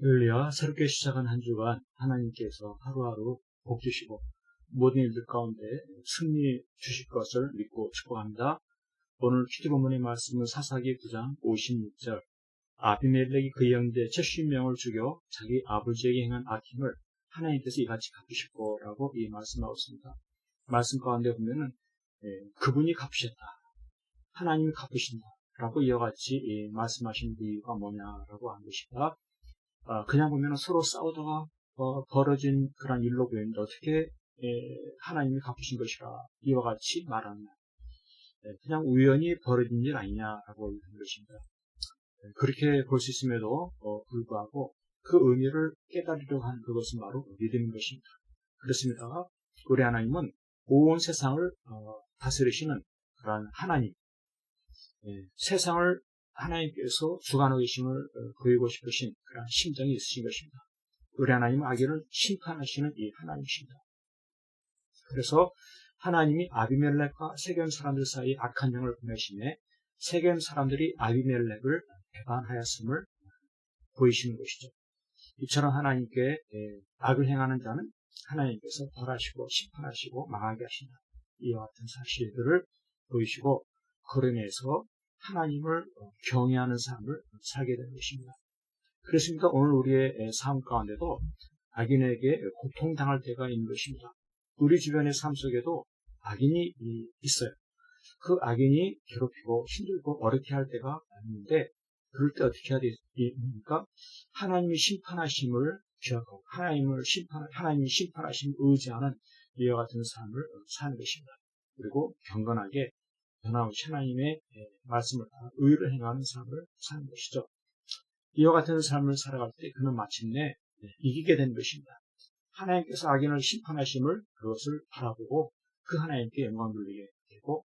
할렐루야 새롭게 시작한 한 주간 하나님께서 하루하루 복 주시고 모든 일들 가운데 승리 주실 것을 믿고 축복합니다. 오늘 기도본문의 말씀은 사사기 9장 56절 아비멜렉이 그 형제 70명을 죽여 자기 아버지에게 행한 악행을 하나님께서 이같이 갚으실 거라고 이 말씀하고 있습니다. 말씀 가운데 보면은 예, 그분이 갚으셨다. 하나님이 갚으신다. 라고 이와 같이 예, 말씀하신 이유가 뭐냐라고 한 것이다. 어, 그냥 보면 서로 싸우다가 어, 벌어진 그런 일로 보이는데 어떻게 에, 하나님이 갚으신 것이라 이와 같이 말하느냐. 에, 그냥 우연히 벌어진 일 아니냐라고 하는 것입니다. 에, 그렇게 볼 수 있음에도 어, 불구하고 그 의미를 깨달으려고 하는 그것은 바로 믿음인 것입니다. 그렇습니다. 우리 하나님은 온 세상을 어, 다스리시는 그러한 하나님, 세상을 하나님께서 주관하고 계심을 어, 보이고 싶으신 그런 심정이 있으신 것입니다. 우리 하나님은 아기를 심판하시는 이 하나님이십니다. 그래서 하나님이 아비멜렉과 세겜 사람들 사이 악한 영을 보내심에 세겜 사람들이 아비멜렉을 배반하였음을 보이시는 것이죠. 이처럼 하나님께 예, 악을 행하는 자는 하나님께서 벌하시고 심판하시고 망하게 하신다. 이와 같은 사실들을 보이시고 인해서 하나님을 경외하는 삶을 살게 되는 것입니다. 그렇습니까? 오늘 우리의 삶 가운데도 악인에게 고통당할 때가 있는 것입니다. 우리 주변의 삶 속에도 악인이 있어요. 그 악인이 괴롭히고 힘들고 어렵게 할 때가 있는데 그럴 때 어떻게 해야 됩니까? 하나님이 심판하심을 기억하고 하나님을 심판 하나님이 심판하심을 의지하는 이와 같은 삶을 사는 것입니다. 그리고 경건하게 변함없이 하나님의 예, 말씀을 따라 의를 행하는 삶을 사는 것이죠. 이와 같은 삶을 살아갈 때 그는 마침내 네, 이기게 된 것입니다. 하나님께서 악인을 심판하심을 그것을 바라보고 그 하나님께 영광 돌리게 되고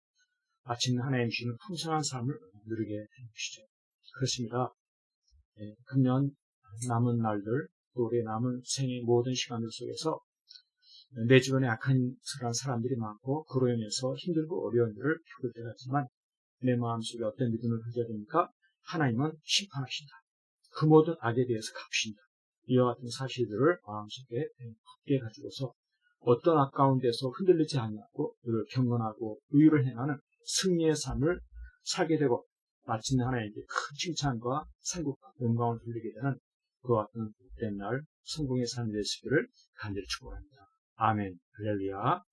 마침내 하나님 주시는 풍성한 삶을 누리게 되는 것이죠. 그렇습니다. 예, 금년 남은 날들, 또 우리의 남은 생의 모든 시간들 속에서 내 주변에 악한 사람들이 많고 그로 인해서 힘들고 어려운 일을 겪을 때가 있지만 내 마음속에 어떤 믿음을 가져야 되니까 하나님은 심판하신다. 그 모든 악에 대해서 갚으신다. 이와 같은 사실들을 마음속에 굳게 가지고서 어떤 악 가운데서 흔들리지 않고 늘 경건하고 의를 행하는 승리의 삶을 살게 되고 마침내 하나님께 큰 칭찬과 상국과 영광을 돌리게 되는 그와 같은 복된 날 성공의 삶이 되시기를 간절히 축복합니다. 아멘. 할렐루야.